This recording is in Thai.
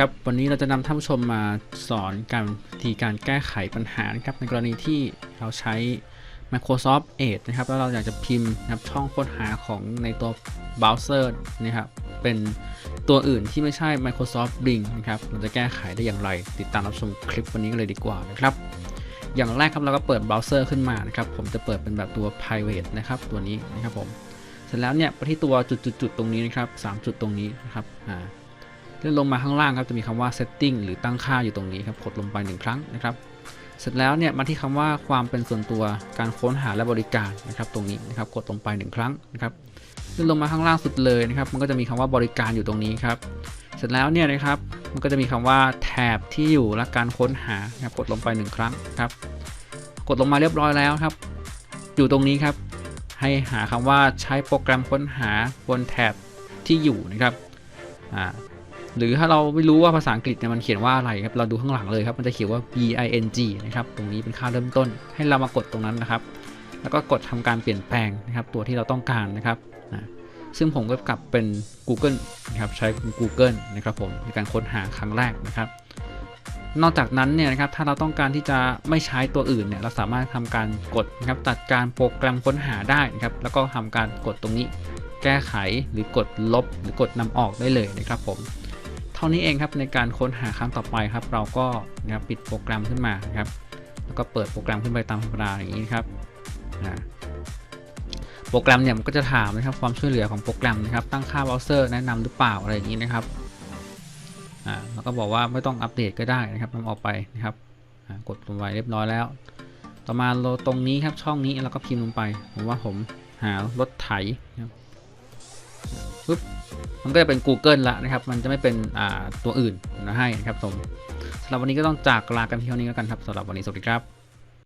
ครับวันนี้เราจะนำท่านผู้ชมมาสอนการวิธีการแก้ไขปัญหานะครับในกรณีที่เราใช้ Microsoft Edge นะครับแล้วเราอยากจะพิมพ์นะครับช่องค้นหาของในตัวเบราว์เซอร์นะครับเป็นตัวอื่นที่ไม่ใช่ Microsoft Bing นะครับเราจะแก้ไขได้อย่างไร ติดตามรับชมคลิปวันนี้กันเลยดีกว่านะครับ อย่างแรกครับเราก็เปิดเบราว์เซอร์ขึ้นมานะครับผมจะเปิดเป็นแบบตัว private นะครับตัวนี้นะครับผมเสร็จแล้วเนี่ยไปที่ตัวจุดๆตรงนี้นะครับสามจุดตรงนี้นะครับอ่า เลื่อนลงมาข้างล่างครับจะมีคำว่า setting หรือตั้งค่าอยู่ตรงนี้ครับกดลงไปหนึ่งครั้งนะครับ เสร็จแล้วเนี่ยมาที่คำว่าความเป็นส่วนตัวการค้นหาและบริการนะครับ ตรงนี้นะครับกดลงไปหนึ่งครั้งนะครับเลื่อนลงมาข้างล่างสุดเลยนะครับ มันก็จะมีคำว่าบริการอยู่ตรงนี้ครับเสร็จแล้วเนี่ยนะครับมันก็จะมีคำว่าแถบที่อยู่และการค้นหานครับกดลงไปหนึ่งครั้งครับกดลงมาเรียบร้อยแล้วครับ อยู่ตรงนี้ครับให้หาคำว่าใช้โปรแกรมค้นหาบนแถบที่อยู่นะครับอ่า หรือถ้าเราไม่รู้ว่าภาษาอังกฤษเนี่ยมันเขียนว่าอะไรครับ เราดูข้างหลังเลยครับ มันจะเขียนว่า b i n g นะครับ ตรงนี้เป็นค่าเริ่มต้น ให้เรามากดตรงนั้นนะครับ แล้วก็กดทำการเปลี่ยนแปลงนะครับ ตัวที่เราต้องการนะครับนะซึ่งผมก็กลับเป็น Google นะครับ ใช้ Google นะครับผมในการค้นหาครั้งแรกนะครับ นอกจากนั้นเนี่ยนะครับ ถ้าเราต้องการที่จะไม่ใช้ตัวอื่นเนี่ย เราสามารถทำการกดนะครับ ตัดการโปรแกรมค้นหาได้นะครับ แล้วก็ทำการกดตรงนี้ แก้ไข หรือกดลบ หรือกดนำออกได้เลยนะครับผม ท่านี้เองครับในการค้นหาครั้งต่อไปครับ เราก็นะครับปิดโปรแกรมขึ้นมาครับ แล้วก็เปิดโปรแกรมขึ้นไปตามธรรมดาอย่างนี้ครับนะโปรแกรมเนี่ยมันก็จะถามนะครับความช่วยเหลือของโปรแกรมนะครับ ตั้งค่าเบราว์เซอร์แนะนำหรือเปล่าอะไรอย่างนี้นะครับอ่าแล้วก็บอกว่าไม่ต้องอัปเดตก็ได้นะครับนำออกไปนะครับกดลงไปเรียบร้อยแล้ว ต่อมาเราตรงนี้ครับช่องนี้เราก็พิมพ์ลงไปผมว่าผมหารถไถนะครับ ปึ๊บมันก็จะเป็น Google ละนะครับ มันจะไม่เป็นอ่าตัวอื่นนะให้นะครับผมสำหรับวันนี้ก็ต้องจากลากันเที่ยวนี้แล้วกันครับสำหรับวันนี้สวัสดีครับ